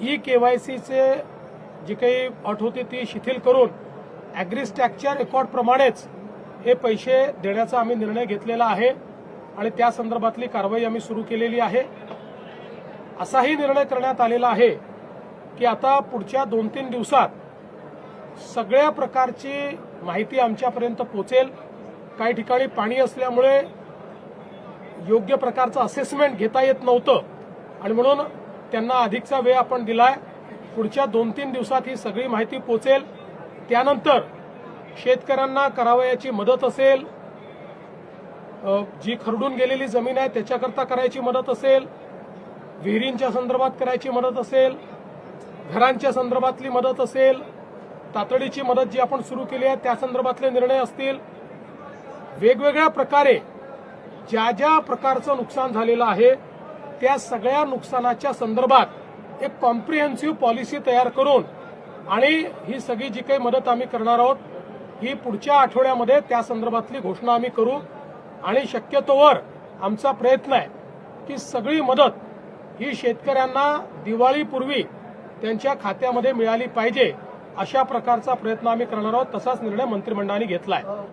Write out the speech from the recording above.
E केवायसीचे जी काही अट होती ती शिथिल करून ॲग्रीस्टॅकच्या रेकॉर्डप्रमाणेच हे पैसे देण्याचा आम्ही निर्णय घेतलेला आहे आणि त्या संदर्भातली कारवाई आम्ही सुरू केलेली आहे. असाही निर्णय करण्यात आलेला आहे की आता पुढच्या दोन तीन दिवसात सगळ्या प्रकारची माहिती आमच्यापर्यंत पोचेल काही ठिकाणी पाणी असल्यामुळे योग्य प्रकारचं असेसमेंट घेता येत नव्हतं. आणि म्हणून त्यांना अधिकचा वेळ आपण दिलाय. पुढच्या दोन तीन दिवसात ही सगळी माहिती पोचेल. त्यानंतर शेतकऱ्यांना करावयाची मदत असेल. जी खरडून गेलेली जमीन आहे त्याच्याकरता करायची मदत असेल. विहिरींच्या संदर्भात करायची मदत असेल. घरांच्या संदर्भातली मदत असेल. तातडीची मदत जी आपण सुरू केली आहे त्या संदर्भातले निर्णय असतील. वेगवेगळ्या प्रकारे ज्या ज्या प्रकारचं नुकसान झालेलं आहे त्या सगळ्या नुकसानाच्या संदर्भात एक कॉम्प्रिहेन्सिव्ह पॉलिसी तयार करून आणि ही सगळी जी काही मदत आम्ही करणार आहोत ही पुढच्या आठवड्यामध्ये त्या संदर्भातली घोषणा आम्ही करू. आणि शक्यतोवर आमचा प्रयत्न आहे की सगळी मदत ही शेतकऱ्यांना दिवाळीपूर्वी त्यांच्या खात्यामध्ये मिळाली पाहिजे अशा प्रकारचा प्रयत्न आम्ही करणार आहोत तसाच निर्णय मंत्रिमंडळाने घेतला आहे.